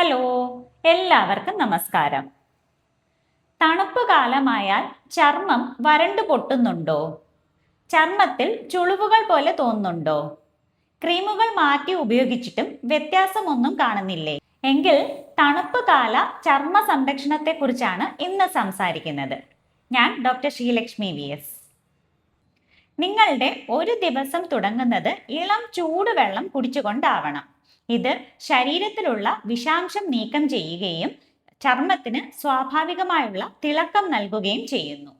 Hello എല്ലാവർക്കും നമസ്കാരം. തണുപ്പ് കാലമായാൽ ചർമ്മം വരണ്ടു പൊട്ടുന്നുണ്ടോ? ചർമ്മത്തിൽ ചുളിവുകൾ പോലെ തോന്നുന്നുണ്ടോ? ക്രീമുകൾ മാറ്റി ഉപയോഗിച്ചിട്ടും വ്യത്യാസമൊന്നും കാണുന്നില്ലേ? എങ്കിൽ തണുപ്പ് കാല ചർമ്മ സംരക്ഷണത്തെക്കുറിച്ചാണ് ഇന്ന് സംസാരിക്കുന്നത്. ഞാൻ ഡോക്ടർ ശ്രീലക്ഷ്മി വി എസ്. നിങ്ങളുടെ ഒരു ദിവസം തുടങ്ങുന്നത് ഇളം ചൂടുവെള്ളം കുടിച്ചുകൊണ്ടാവണം. ഇത് ശരീരത്തിലുള്ള വിഷാംശം നീക്കം ചെയ്യുകയും ചർമ്മത്തിന് സ്വാഭാവികമായുള്ള തിളക്കം നൽകുകയും ചെയ്യുന്നു.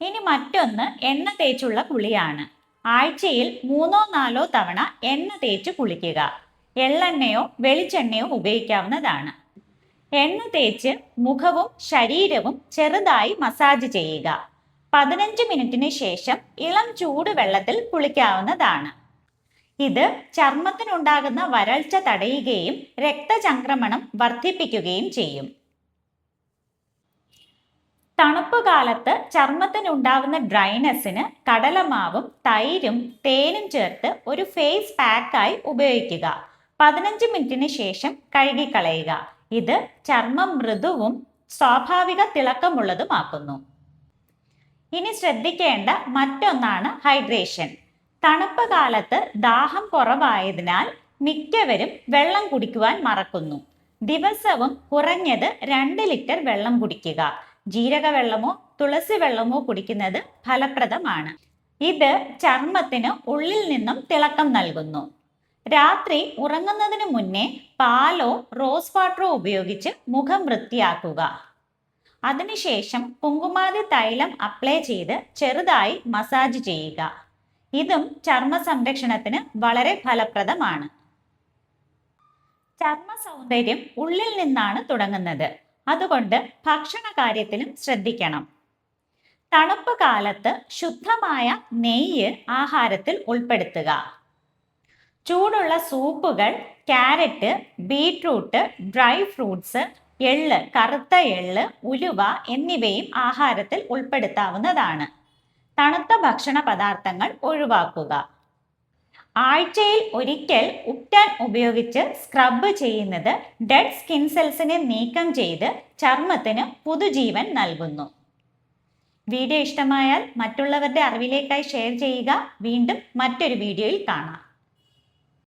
ഇനി മറ്റൊന്ന് എണ്ണ തേച്ചുള്ള കുളിയാണ്. ആഴ്ചയിൽ മൂന്നോ നാലോ തവണ എണ്ണ തേച്ച് കുളിക്കുക. എള്ളെണ്ണയോ വെളിച്ചെണ്ണയോ ഉപയോഗിക്കാവുന്നതാണ്. എണ്ണ തേച്ച് മുഖവും ശരീരവും ചെറുതായി മസാജ് ചെയ്യുക. പതിനഞ്ച് മിനിറ്റിന് ശേഷം ഇളം ചൂടുവെള്ളത്തിൽ കുളിക്കാവുന്നതാണ്. ഇത് ചർമ്മത്തിനുണ്ടാകുന്ന വരൾച്ച തടയുകയും രക്തചംക്രമണം വർദ്ധിപ്പിക്കുകയും ചെയ്യും. തണുപ്പ് കാലത്ത് ചർമ്മത്തിനുണ്ടാവുന്ന ഡ്രൈനസിന് കടലമാവും തൈരും തേനും ചേർത്ത് ഒരു ഫേസ് പാക്കായി ഉപയോഗിക്കുക. പതിനഞ്ച് മിനിറ്റിന് ശേഷം കഴുകിക്കളയുക. ഇത് ചർമ്മം മൃദുവും സ്വാഭാവിക തിളക്കമുള്ളതുമാക്കുന്നു. ഇനി ശ്രദ്ധിക്കേണ്ട മറ്റൊന്നാണ് ഹൈഡ്രേഷൻ. തണുപ്പ് കാലത്ത് ദാഹം കുറവായതിനാൽ മിക്കവരും വെള്ളം കുടിക്കുവാൻ മറക്കുന്നു. ദിവസവും കുറഞ്ഞത് രണ്ട് ലിറ്റർ വെള്ളം കുടിക്കുക. ജീരകവെള്ളമോ തുളസി വെള്ളമോ കുടിക്കുന്നത് ഫലപ്രദമാണ്. ഇത് ചർമ്മത്തിന് ഉള്ളിൽ നിന്നും തിളക്കം നൽകുന്നു. രാത്രി ഉറങ്ങുന്നതിന് മുന്നേ പാലോ റോസ് വാട്ടറോ ഉപയോഗിച്ച് മുഖം വൃത്തിയാക്കുക. അതിനുശേഷം കുങ്കുമാതി തൈലം അപ്ലൈ ചെയ്ത് ചെറുതായി മസാജ് ചെയ്യുക. ഇതും ചർമ്മ സംരക്ഷണത്തിന് വളരെ ഫലപ്രദമാണ്. ചർമ്മ സൗന്ദര്യം ഉള്ളിൽ നിന്നാണ് തുടങ്ങുന്നത്. അതുകൊണ്ട് ഭക്ഷണ കാര്യത്തിലും ശ്രദ്ധിക്കണം. തണുപ്പ് കാലത്ത് ശുദ്ധമായ നെയ്യ് ആഹാരത്തിൽ ഉൾപ്പെടുത്തുക. ചൂടുള്ള സൂപ്പുകൾ ക്യാരറ്റ് ബീട്രൂട്ട് ഡ്രൈ ഫ്രൂട്ട്സ് എള്ള് കറുത്ത എള്ള് ഉലുവ എന്നിവയും ആഹാരത്തിൽ ഉൾപ്പെടുത്താവുന്നതാണ്. തണുത്ത ഭക്ഷണ പദാർത്ഥങ്ങൾ ഒഴിവാക്കുക. ആഴ്ചയിൽ ഒരിക്കൽ ഉപ്റ്റാൻ ഉപയോഗിച്ച് സ്ക്രബ് ചെയ്യുന്നത് ഡെഡ് സ്കിൻ സെൽസിനെ നീക്കം ചെയ്ത് ചർമ്മത്തിന് പുതുജീവൻ നൽകുന്നു. വീഡിയോ ഇഷ്ടമായാൽ മറ്റുള്ളവരുടെ അറിവിലേക്കായി ഷെയർ ചെയ്യുക. വീണ്ടും മറ്റൊരു വീഡിയോയിൽ കാണാം.